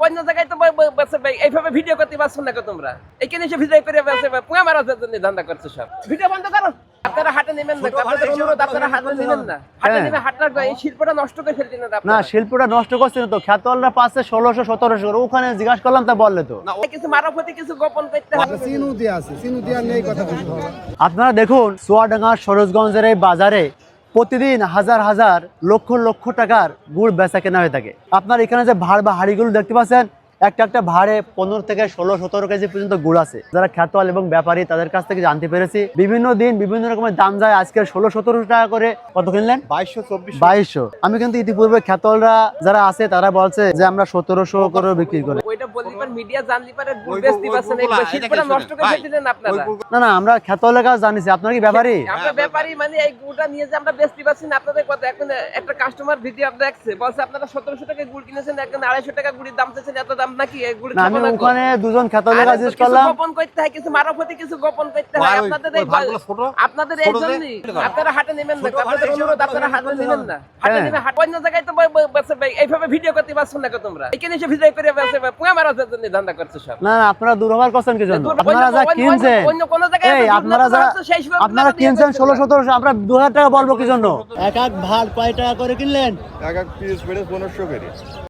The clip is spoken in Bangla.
অন্য জায়গায় তো ব- ব- ভাই এইভাবে ভিডিও করতে পারছ না তোমরা? এখানে এসে ভিডিও করে ভাই পুয়া মারার জন্য ধান্দা করছ সব। ভিডিও বন্ধ করো। আপনারা হাটে নেবেন না আপনাদের অনুরোধ আপনারা হাটে নেবেন না। হাটে হ্যাঁ। নেবে হাটটা এই শিল্পটা নষ্ট করে ফেলছেন না না শিল্পটা নষ্ট করছে তো। খ্যাতওয়ালরা পাচ্ছে ষোলোশো সতেরোশো করে ওখানে জিজ্ঞাসা করলাম তা বললে তো। কিছু মারফতি কিছু গোপন করতে হবে। আছে আর নেই কথা আপনারা দেখুন চুয়াডাঙ্গা সরোজগঞ্জের এই বাজারে প্রতিদিন হাজার হাজার লক্ষ লক্ষ টাকার গুড় বেচা কেনা হয়ে থাকে। আপনার এখানে যে ভাড় বা হাড়িগুলো দেখতে পাচ্ছেন একটা একটা ভাড়ে পনেরো থেকে ষোলো সতেরো কেজি পর্যন্ত গুড় আছে। যারা খ্যাতওয়াল এবং ব্যাপারী তাদের কাছ থেকে জানতে পেরেছি। বিভিন্ন দিন বিভিন্ন রকমের দাম যায়। আজকে ষোলো সতেরোশো টাকা করে কত কিনলেন? বাইশশো চব্বিশ বাইশশো। আমি কিন্তু ইতিপূর্বে খ্যাতওয়ালরা যারা আছে তারা বলছে যে আমরা সতেরোশো করে বিক্রি করে। ওইটা মিডিয়া জানলি পারে ওই বেচতে ওই পারছেন গুড়গুলা, এই শিল্পটা নষ্ট করে ভাই, আপনারা। না না আমরা খ্যাতওয়ালের কাছে জানিছি আপনার কি ব্যাপারী? আমরা ব্যাপারী মানে এই গুড়টা নিয়ে যে আমরা বেচতে পারছি আপনাদের কথা এখন একটা কাস্টমার ভিডিও দেখছে বলছে আপনারা সতেরোশো টাকা গুড় কিনেছেন এখন আড়াইশো টাকা গুড়ির দাম চাইছেন এত দাম নাকি? এই গুড় আমি ওখানে দুজন খ্যাতওয়ালের আরে জিজ্ঞেস করলাম। গোপন করতে হয় কিছু মারফতি কিছু গোপন করতে হয় আপনাদের এই আপনাদের এই জন্যই। আপনারা হাটে নেবেন না আপনাদের অনুরোধ আপনারা হাটে নেবেন না। হাটে হ্যাঁ। নেবেন হাট অন্য জায়গায় তো ব- ব- বাচ্চা ভাই এইভাবে ভিডিও করতে পারছ না তোমরা। এখানে এসে ভিডিও করে পুয়া মারার জন্য ধান্দা করছে সব। না না আপনারা দুর্ব্যবহার করছেন কি জন্য আপনারা যা কিনছেন অন্য কোনো জায়গায় এই আপনারা যা আপনারা কিনছেন করছেন ষোলো না। সতেরোশো আমরা দু হাজার টাকা বলব কি জন্য? এক এক ভাড় কয় টাকা করে কিনলেন? এক এক পিস বেড়ে পনেরোশো করে।